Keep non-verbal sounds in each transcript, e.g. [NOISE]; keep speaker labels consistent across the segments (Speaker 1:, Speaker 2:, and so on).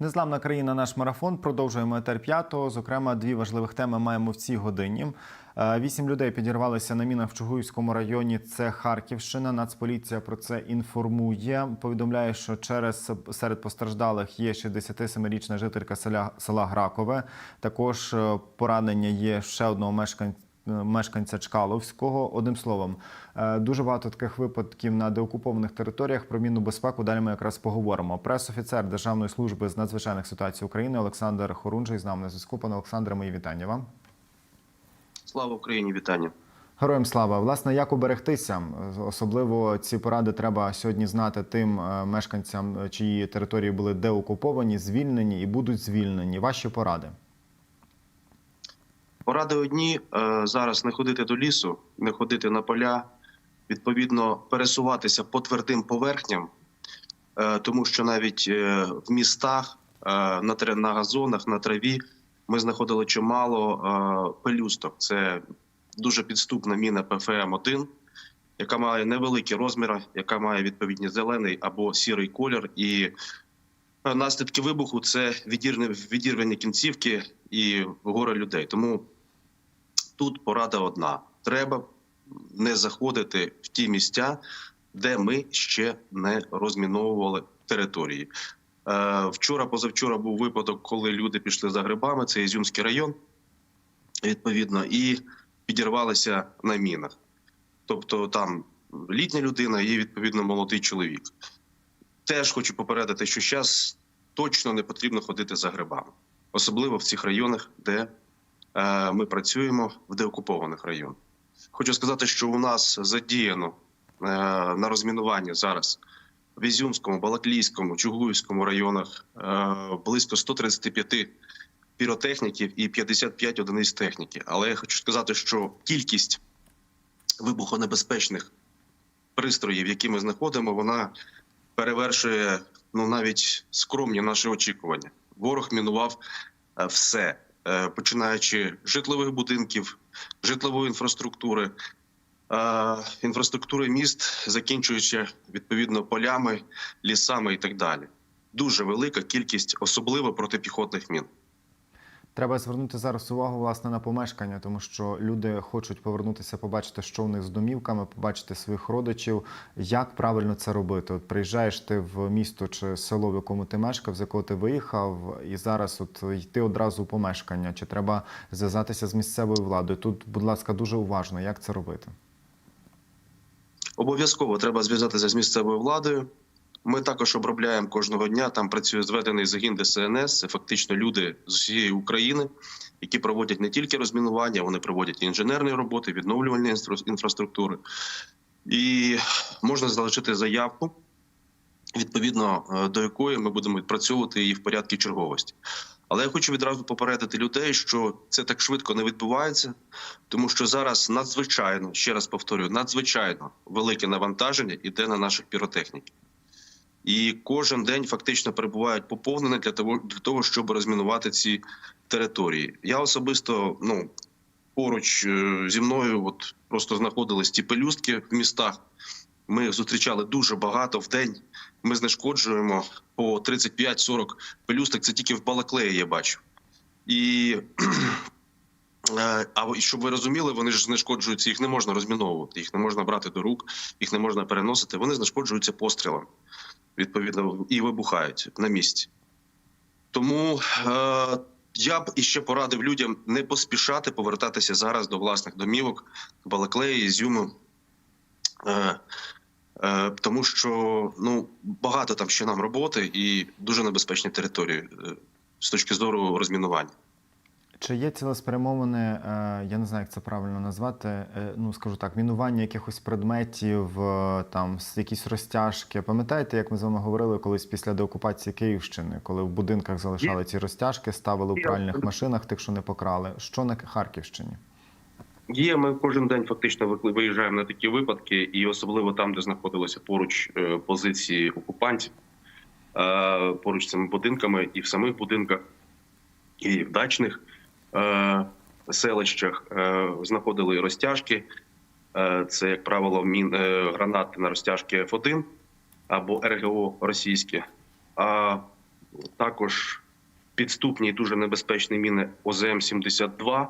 Speaker 1: Незламна країна, наш марафон. Продовжуємо етер п'ятого. Зокрема, дві важливих теми маємо в цій годині. Е, Вісім людей підірвалися на мінах в Чугуївському районі. Це Харківщина. Нацполіція про це інформує. Повідомляє, що через серед постраждалих є 67-річна жителька села, Гракове. Також е, поранення є ще одного мешканця. Мешканця Чкаловського, одним словом, е, дуже багато таких випадків на деокупованих територіях. Про мінну безпеку далі ми якраз поговоримо. Прес-офіцер Державної служби з надзвичайних ситуацій України Олександр Хорунжий з нами на зв'язку. Пане Олександре, мої вітання вам.
Speaker 2: Слава Україні, вітання.
Speaker 1: Героям слава. Власне, як уберегтися? Особливо ці поради треба сьогодні знати тим е, мешканцям, чиї території були деокуповані, звільнені і будуть звільнені. Ваші поради.
Speaker 2: Поради одні е, зараз не ходити до лісу, не ходити на поля, відповідно, пересуватися по твердим поверхням, е, тому що навіть е, в містах, на, на газонах, на траві ми знаходили чимало пелюсток. Це дуже підступна міна ПФМ-1, яка має невеликі розміри, яка має відповідні зелений або сірий колір. І наслідки вибуху це відірвані кінцівки і горе людей. Тому тут порада одна: треба не заходити в ті місця, де ми ще не розміновували території. Е, Вчора, позавчора був випадок, коли люди пішли за грибами. Це Ізюмський район, відповідно, і підірвалися на мінах. Тобто там літня людина і відповідно молодий чоловік. Теж хочу попередити, що зараз точно не потрібно ходити за грибами, особливо в цих районах, де ми працюємо в деокупованих районах. Хочу сказати, що у нас задіяно е, на розмінуванні зараз в Ізюмському, Балаклійському, Чугуївському районах е, близько 135 піротехніків і 55 одиниць техніки. Але я хочу сказати, що кількість вибухонебезпечних пристроїв, які ми знаходимо, вона перевершує ну навіть скромні наші очікування. Ворог мінував е, все, е, починаючи з житлових будинків, житлової інфраструктури, е, інфраструктури міст, закінчуючи відповідно полями, лісами і так далі. Дуже велика кількість, особливо протипіхотних мін.
Speaker 1: Треба звернути зараз увагу власне на помешкання, тому що люди хочуть повернутися, побачити, що в них з домівками, побачити своїх родичів. Як правильно це робити? От приїжджаєш ти в місто чи село, в якому ти мешкав, з якого ти виїхав, і зараз от йти одразу у помешкання. Чи треба зв'язатися з місцевою владою? Тут, будь ласка, дуже уважно, як це робити.
Speaker 2: Обов'язково треба зв'язатися з місцевою владою. Ми також обробляємо кожного дня. Там працює зведений загін ДСНС. Це фактично люди з усієї України, які проводять не тільки розмінування, вони проводять інженерні роботи, відновлювальні інфра- інфраструктури. І можна залишити заявку, відповідно е, до якої ми будемо відпрацьовувати її в порядку черговості. Але я хочу відразу попередити людей, що це так швидко не відбувається, тому що зараз надзвичайно, ще раз повторюю, надзвичайно велике навантаження іде на наших піротехніків. І кожен день фактично перебувають поповнені для того, для того, щоб розмінувати ці території. Я особисто ну поруч е, зі мною, от просто знаходились ті пелюстки в містах. Ми зустрічали дуже багато в день. Ми знешкоджуємо по 35-40 пелюсток. Це тільки в Балаклеї я бачу. І [CLEARS THROAT] е, а щоб ви розуміли, вони ж знешкоджуються, їх не можна розміновувати, їх не можна брати до рук, їх не можна переносити. Вони знешкоджуються пострілом, відповідно, і вибухають на місці. Тому е, я б іще порадив людям не поспішати повертатися зараз до власних домівок, Балаклеї, Ізюму. Е, е, тому що ну багато там ще нам роботи і дуже небезпечні території е, з точки зору розмінування.
Speaker 1: Чи є цілеспрямоване, е, я не знаю, як це правильно назвати, е, ну скажу так, мінування якихось предметів, е, там якісь розтяжки. Пам'ятаєте, як ми з вами говорили колись після деокупації Київщини, коли в будинках залишали ці розтяжки, ставили в пральних машинах, тих, що не покрали. Що на Харківщині?
Speaker 2: Є, ми кожен день фактично ви- виїжджаємо на такі випадки, і особливо там, де знаходилися поруч позиції окупантів, поруч з цими будинками, і в самих будинках, і в дачних селищах е, знаходили розтяжки. Е, Це, як правило, мін, е, гранати на розтяжки F1 або РГО російське. А також підступні і дуже небезпечні міни ОЗМ-72,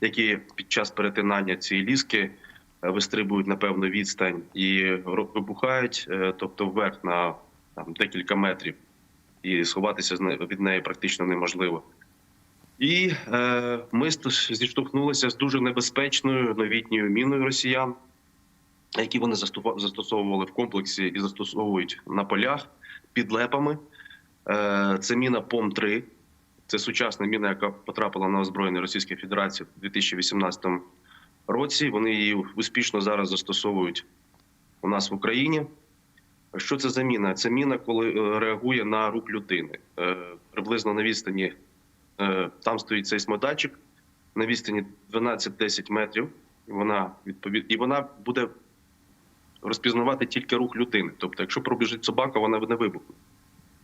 Speaker 2: які під час перетинання цієї ліски е, вистрибують на певну відстань і вибухають, е, тобто вверх на там, декілька метрів, і сховатися від неї практично неможливо. І е, ми зіштовхнулися з дуже небезпечною новітньою міною росіян, які вони застосовували в комплексі і застосовують на полях під лепами. Е, Це міна ПОМ-3. Це сучасна міна, яка потрапила на озброєння Російської Федерації в 2018 році. Вони її успішно зараз застосовують у нас в Україні. Що це за міна? Це міна, коли е, реагує на рух людини. Е, Приблизно на відстані там стоїть сейсмодатчик на відстані 12-10 метрів. Вона відповід... і вона буде розпізнавати тільки рух людини. Тобто, якщо пробіжить собака, вона не вибухне.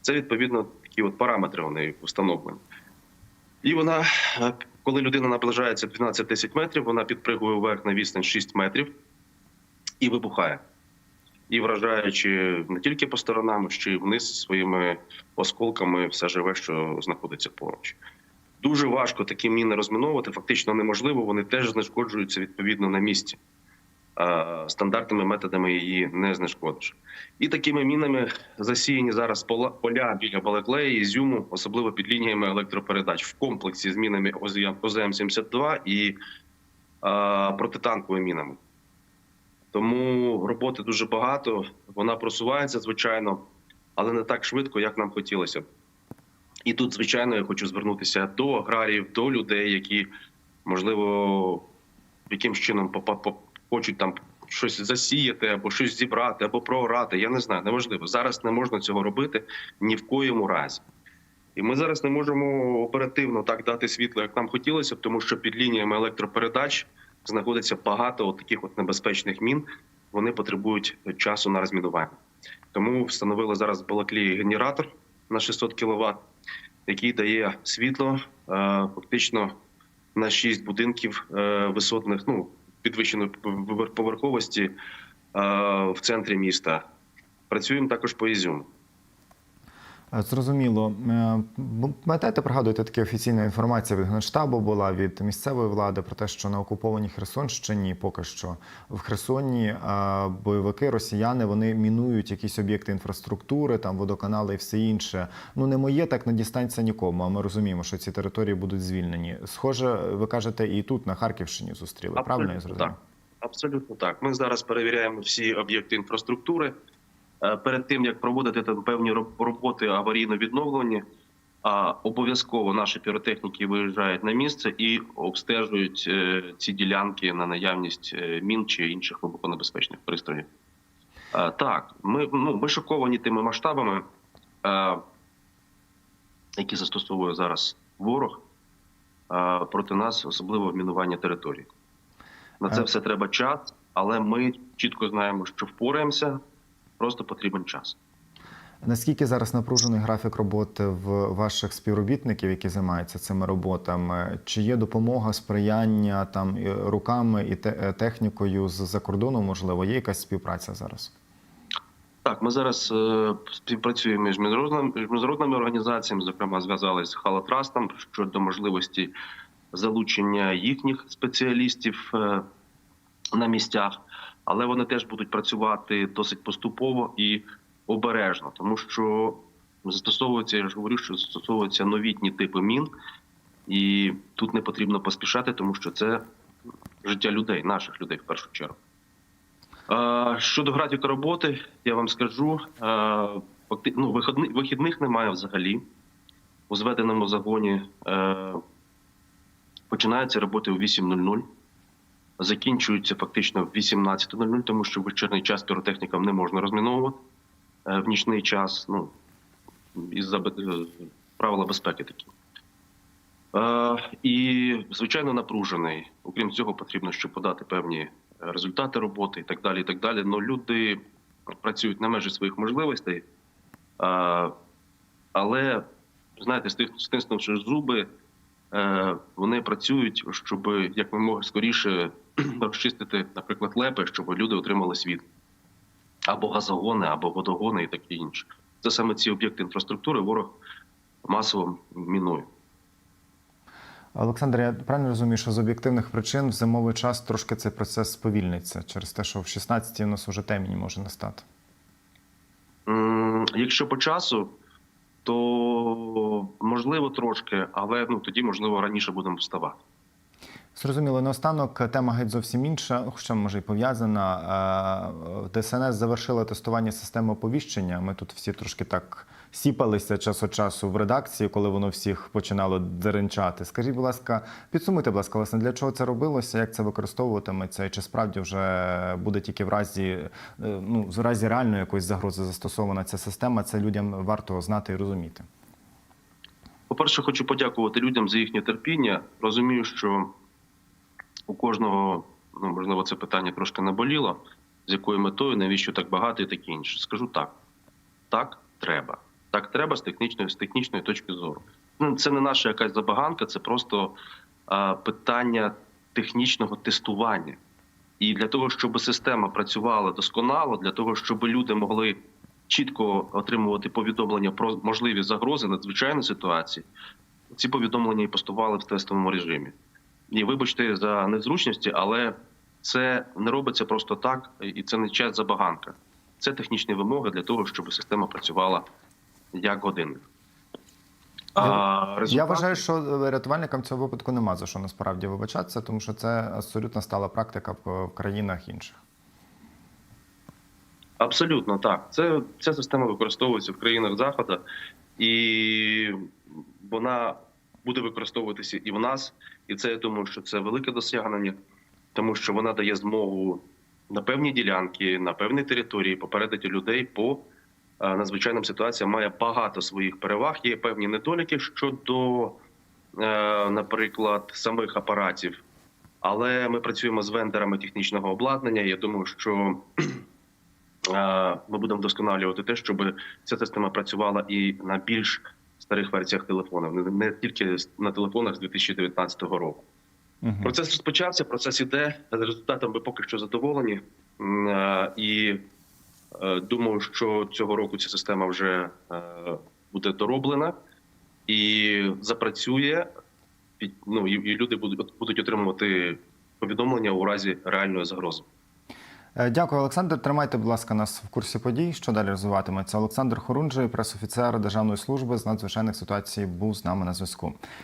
Speaker 2: Це відповідно такі от параметри у встановлені. І вона, е, коли людина наближається 12-10 метрів, вона підпригує вверх на відстань 6 метрів і вибухає. І вражаючи не тільки по сторонам, ще й вниз своїми осколками все живе, що знаходиться поруч. Дуже важко такі міни розміновувати, фактично неможливо. Вони теж знешкоджуються відповідно на місці. Стандартними методами її не знешкодиш. І такими мінами засіяні зараз поля біля Балаклеї, Ізюму, особливо під лініями електропередач в комплексі з мінами ОЗМ-72 і е, протитанковими мінами. Тому роботи дуже багато. Вона просувається, звичайно, але не так швидко, як нам хотілося б. І тут, звичайно, я хочу звернутися до аграріїв, до людей, які, можливо, якимсь чином хочуть там щось засіяти, або щось зібрати, або проорати. Я не знаю, неважливо. Зараз не можна цього робити ні в коєму разі. І ми зараз не можемо оперативно так дати світло, як нам хотілося тому що під лініями електропередач знаходиться багато от таких от небезпечних мін. Вони потребують часу на розмінування. Тому встановили зараз Балаклії генератор на 600 кВт, який дає світло е, фактично на 6 будинків е, висотних, ну підвищеної повер- поверховості е, в центрі міста. Працюємо також по Ізюму.
Speaker 1: Е, Зрозуміло. Е, Пам'ятаєте, пригадуєте, така офіційна інформація від Генштабу була від місцевої влади про те, що на окупованій Херсонщині поки що в Херсоні е, бойовики, росіяни, вони мінують якісь об'єкти інфраструктури, там водоканали і все інше. Ну не моє, так не дістанеться нікому. А ми розуміємо, що ці території будуть звільнені. Схоже, ви кажете, і тут на Харківщині зустріли. Правильно я зрозумів?
Speaker 2: так. Абсолютно так. Ми зараз перевіряємо всі об'єкти інфраструктури. Е, Перед тим як проводити там певні роботи аварійно відновлені, а обов'язково наші піротехніки виїжджають на місце і обстежують е, ці ділянки на наявність е, мін чи інших вибухонебезпечних пристроїв. Так, ми, ну, ми шоковані тими масштабами, які застосовує зараз ворог проти нас, особливо в мінуванні території. На це все треба час, але ми чітко знаємо, що впораємося, просто потрібен час.
Speaker 1: Наскільки зараз напружений графік роботи в ваших співробітників, які займаються цими роботами? Чи є допомога, сприяння там руками і е, технікою з-за кордону? Можливо, є якась співпраця зараз?
Speaker 2: Так, ми зараз е, співпрацюємо з міжнародними, міжнародними організаціями, зокрема, зв'язалися з Халатрастом щодо можливості залучення їхніх спеціалістів е, на місцях, але вони теж будуть працювати досить поступово і обережно, тому що застосовуються, я ж говорю, що застосовуються новітні типи мін, і тут не потрібно поспішати, тому що це життя людей, наших людей в першу чергу. Щодо графіку роботи, я вам скажу, ну, вихідних немає взагалі. У зведеному загоні е, починаються роботи о 8.00, закінчуються фактично в 18.00, тому що в вечірній час піротехнікам не можна розміновувати. Е, В нічний час, ну, із-за е, правила безпеки такі. Е, І, звичайно, напружений. Окрім цього, потрібно ще подати певні результати роботи і так далі. І так далі. Но люди працюють на межі своїх можливостей, але знаєте, стис- стиснувши зуби, вони працюють, щоб як можна скоріше [CLEARS THROAT] розчистити, наприклад, лепи, щоб люди отримали світ або газогони, або водогони і таке інше. це саме ці об'єкти інфраструктури ворог масово мінує.
Speaker 1: Олександр, я правильно розумію, що з об'єктивних причин в зимовий час трошки цей процес сповільниться через те, що в 16-ті у нас уже темінь може настати.
Speaker 2: Якщо по часу, то можливо трошки, але ну тоді можливо раніше будемо вставати.
Speaker 1: Зрозуміло, наостанок тема геть зовсім інша, хоча може й пов'язана. Е, ДСНС завершила тестування системи оповіщення. Ми тут всі трошки так сіпалися час від часу в редакції, коли воно всіх починало деренчати. Скажіть, будь ласка, підсумуйте, будь ласка, власне, для чого це робилося, як це використовуватиметься, і чи справді вже буде тільки в разі, е, ну, в разі реальної якоїсь загрози застосована ця система, це людям варто знати і розуміти.
Speaker 2: По-перше, хочу подякувати людям за їхнє терпіння. Розумію, що у кожного, ну можливо, це питання трошки наболіло. З якою метою, навіщо так багато і таке інше. Скажу так: так треба. Так треба з технічної, з технічної точки зору. Ну, це не наша якась забаганка, це просто а, питання технічного тестування. І для того, щоб система працювала досконало, для того, щоб люди могли чітко отримувати повідомлення про можливі загрози надзвичайної ситуації, ці повідомлення і постували в тестовому режимі. І вибачте за незручності, але це не робиться просто так, і це не час забаганка. Це технічні вимоги для того, щоб система працювала як годинник. А,
Speaker 1: Я вважаю, що рятувальникам цього випадку нема за що насправді вибачатися, тому що це абсолютно стала практика в в країнах інших.
Speaker 2: Абсолютно так. Це ця система використовується в країнах Заходу, і вона буде використовуватися і в нас. І це я думаю, що це велике досягнення, тому що вона дає змогу на певні ділянки, на певні території попередити людей по е, надзвичайним ситуаціям. Має багато своїх переваг. Є певні недоліки щодо, е, наприклад, самих апаратів. Але ми працюємо з вендорами технічного обладнання. Я думаю, що [CLEARS THROAT] Е, ми будемо вдосконалювати те, щоб ця система працювала і на більш старих версіях телефонів, не- тільки на телефонах з 2019 року.
Speaker 1: Угу.
Speaker 2: Процес розпочався, процес іде. З результатом ми поки що задоволені. Е, І е, думаю, що цього року ця система вже е, буде дороблена і запрацює. Ну, і, і люди будуть, будуть отримувати повідомлення у разі реальної загрози.
Speaker 1: Е, Дякую, Олександр. Тримайте, будь ласка, нас в курсі подій. Що далі розвиватиметься? Олександр Хорунжий, пресофіцер Державної служби з надзвичайних ситуацій, був з нами на зв'язку.